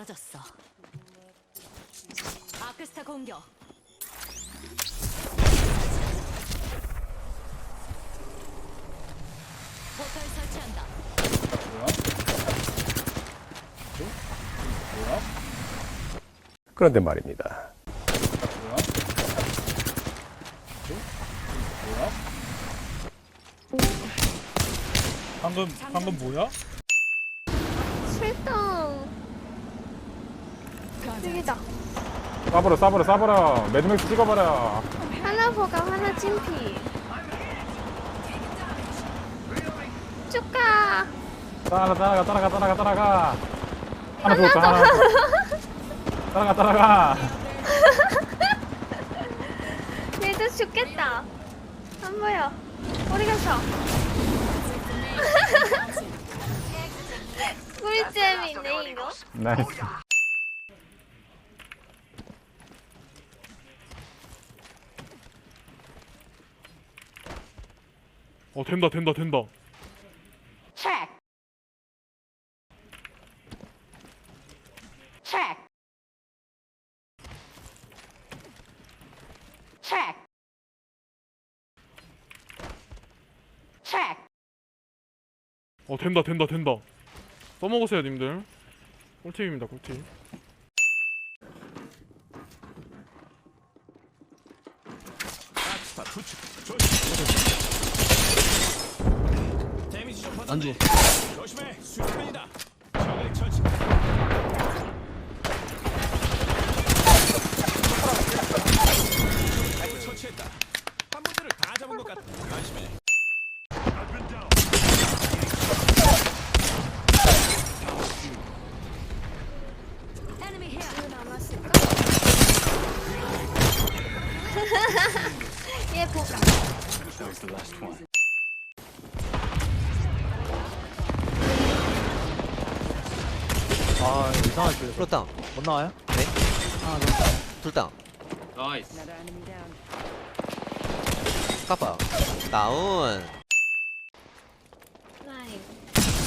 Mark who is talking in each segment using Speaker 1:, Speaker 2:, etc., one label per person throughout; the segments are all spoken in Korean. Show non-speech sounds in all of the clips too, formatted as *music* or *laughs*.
Speaker 1: 쓰러졌어. 아크스타 공격. 포탈 설치한다.
Speaker 2: 그런데 말입니다.
Speaker 3: 방금 방금 뭐야?
Speaker 4: 출동. 여기다.
Speaker 2: 쏴버려 쏴버려 쏴버려 매드맥스 찍어버려
Speaker 4: 하나 보감 하나 찜피. 축하.
Speaker 2: 따라가 따라가 따라가 따라가 따라가 하나 죽었다 하나 따라가 따라가 *laughs*
Speaker 4: 얘도 죽겠다. 안 보여. 어디 갔어? *laughs* 꿀잼이네 이거.
Speaker 2: 나이스
Speaker 3: 어 된다 된다 된다.
Speaker 5: Check. Check. Check. Check.
Speaker 3: 어 된다 된다 된다. 써먹으세요 님들. 꿀팁입니다 꿀팁.
Speaker 6: 안주
Speaker 1: Enemy here.
Speaker 4: 남았을까? 얘 보감.
Speaker 6: 아 이상한 줄 풀었다 못 나와요? 네 하나 둘다
Speaker 7: 나이스
Speaker 6: 까봐 다운.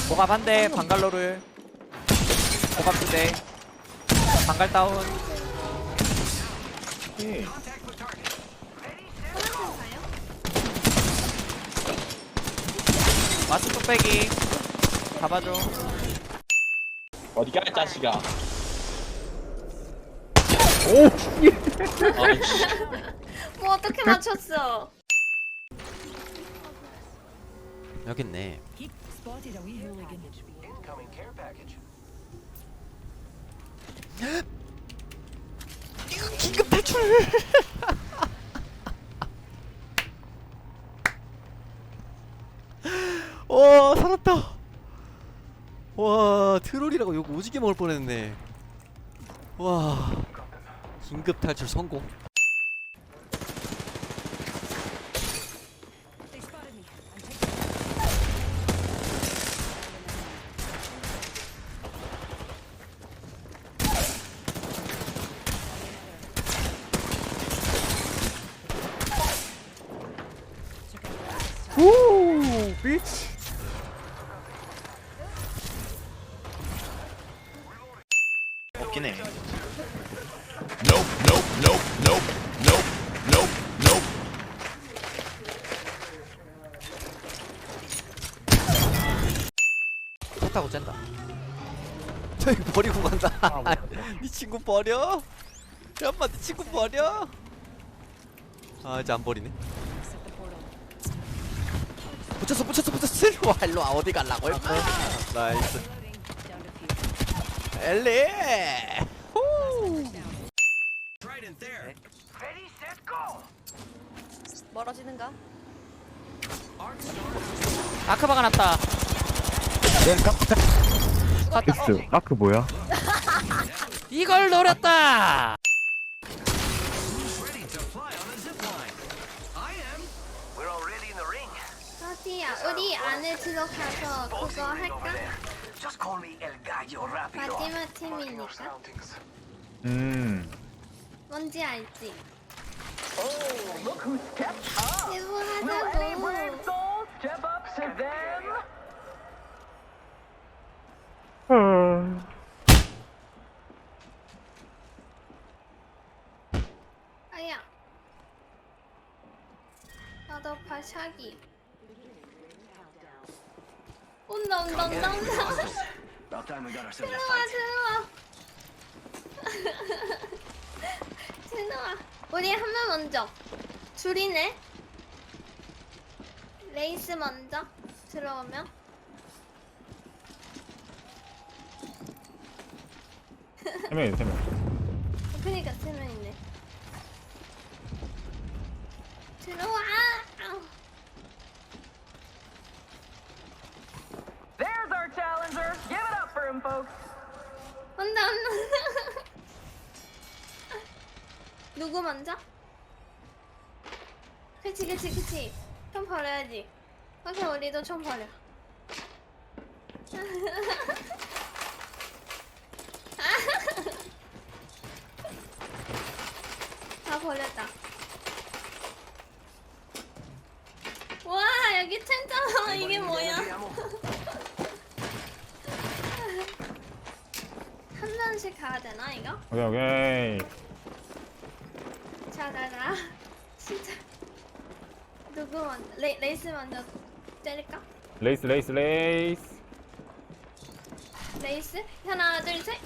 Speaker 8: 보갑 한 대, 방갈로를. 보갑 두 대. 방갈 다운.
Speaker 4: 하나만
Speaker 8: 마스 뚝배기. 잡아줘.
Speaker 7: 어디 가 자식아
Speaker 4: 가요? *laughs* 뭐 어떻게 맞췄어?
Speaker 6: 여기 있네 긴급 탈출 와 *laughs* 살았다 와 트롤이라고 욕 오지게 먹을 뻔했네. 와 긴급 탈출 성공.
Speaker 1: They spotted me. I'm taking
Speaker 2: 후 비치
Speaker 6: 없긴 해. 차 타고 짠다. 저기 버리고 간다. *laughs* 네 친구 버려? 잠깐만 네 친구 버려? 아 이제 안 버리네. 붙였어 붙였어 붙였어. *laughs* 일로 와 일로 와. 어디 갈라고 임마 나이스 엘리 후
Speaker 4: 멀어지는가?
Speaker 8: 아크바가 났다.
Speaker 2: 비스 마크 뭐야?
Speaker 8: 이걸 노렸다.
Speaker 4: 어디야? 우리 안에 들어가서 그거 할까? Just call me El Gallo Rapido. 마지막 Marking your 팀이니까 surroundings.
Speaker 2: 음.
Speaker 4: 뭔지 알지? Oh, look who stepped up. Will any brave 대보하자고 soul step up to them? 아야 나도 발차기 *laughs* 온다 온다 온다 온다. 들어와 들어와. 들어와. 우리 한 명 먼저. 둘이네. 레이스 먼저 들어오면.
Speaker 2: 세 명이 세 명.
Speaker 4: 그니까 세 명이네. 들어와. 아우.
Speaker 5: There's our challenger. Give it up for him, folks.
Speaker 4: 온다 온다. 누구 먼저? 그치 그치 그치. 총 버려야지. 오케이 우리도 총 버려. *laughs* 다 버렸다. 와 여기 텐트 이게 뭐야? *laughs* 한 잔씩 가야 되나 이거?
Speaker 2: 오케이 오케이.
Speaker 4: 자라라 진짜 누구 먼저 레, 레이스 먼저 때릴까?
Speaker 2: 레이스 레이스 레이스.
Speaker 4: 레이스? 하나 둘셋.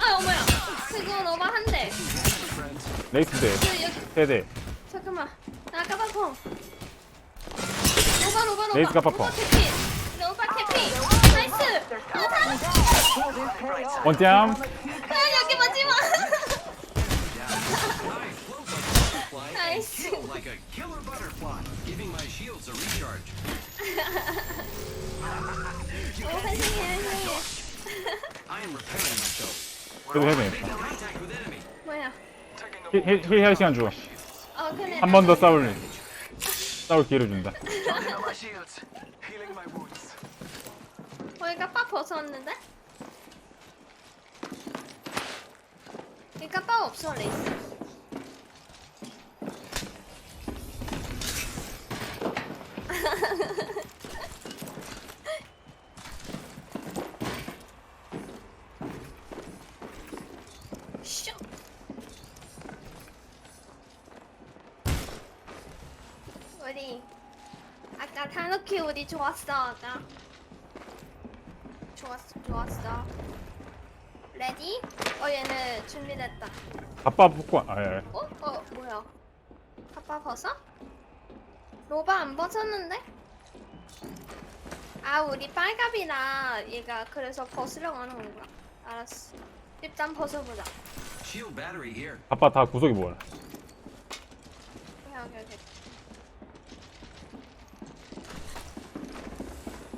Speaker 4: 아 어머야. 그거 오바 한대.
Speaker 2: 레이스 대.
Speaker 4: 그 여기.
Speaker 2: 세대.
Speaker 4: 잠깐만. 나 까바펑 오바 오바 오바.
Speaker 2: 레이스 까바펑.
Speaker 4: 오바 캐피. 네, 오바 캐피. 나이스. 아,
Speaker 2: 원점.
Speaker 4: 오 회생해 회생해.
Speaker 2: 그래도
Speaker 9: enemy.
Speaker 4: 뭐야
Speaker 2: 힐힐 시간 줘.
Speaker 4: 어 그래
Speaker 2: 한번 더 싸울 싸울 기회를 준다.
Speaker 4: 어, 까빠 벗었는데? 이 까빠 없어, 레이스. 우리 아까 타누키 우리 좋았어 아까 좋았어 좋았어 레디? 어 얘는 준비됐다
Speaker 2: 아빠 복권. 아 예.
Speaker 4: 어? 어 뭐야 아빠 벗어? 로바 안 벗었는데? 아 우리 빨갑이라 얘가 그래서 벗으려고 하는 건가 알았어 일단 벗어보자
Speaker 9: Shield battery here.
Speaker 2: 아빠 다 구석이 뭐야?
Speaker 4: 오케이 오케이 오케이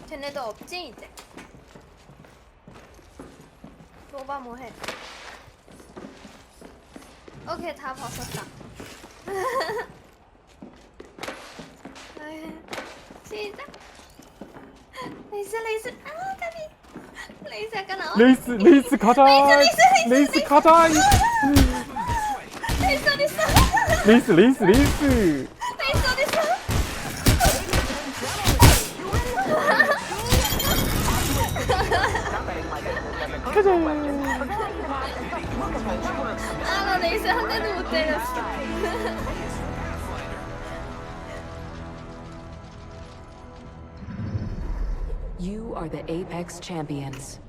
Speaker 4: 쟤네도 없지 이제? 로바 뭐해? 오케이 다 벗었다. *laughs* 시작. 레이스 레이스. 아 까비. 레이스 약간 나와.
Speaker 2: 레이스 레이스 가자.
Speaker 4: 레이스, 레이스,
Speaker 2: 레이스 가자.
Speaker 4: 레이스.
Speaker 2: 레이스 레이스 레이스.
Speaker 4: 아나 레이스 한 대도 못 때렸어
Speaker 10: You are the Apex champions.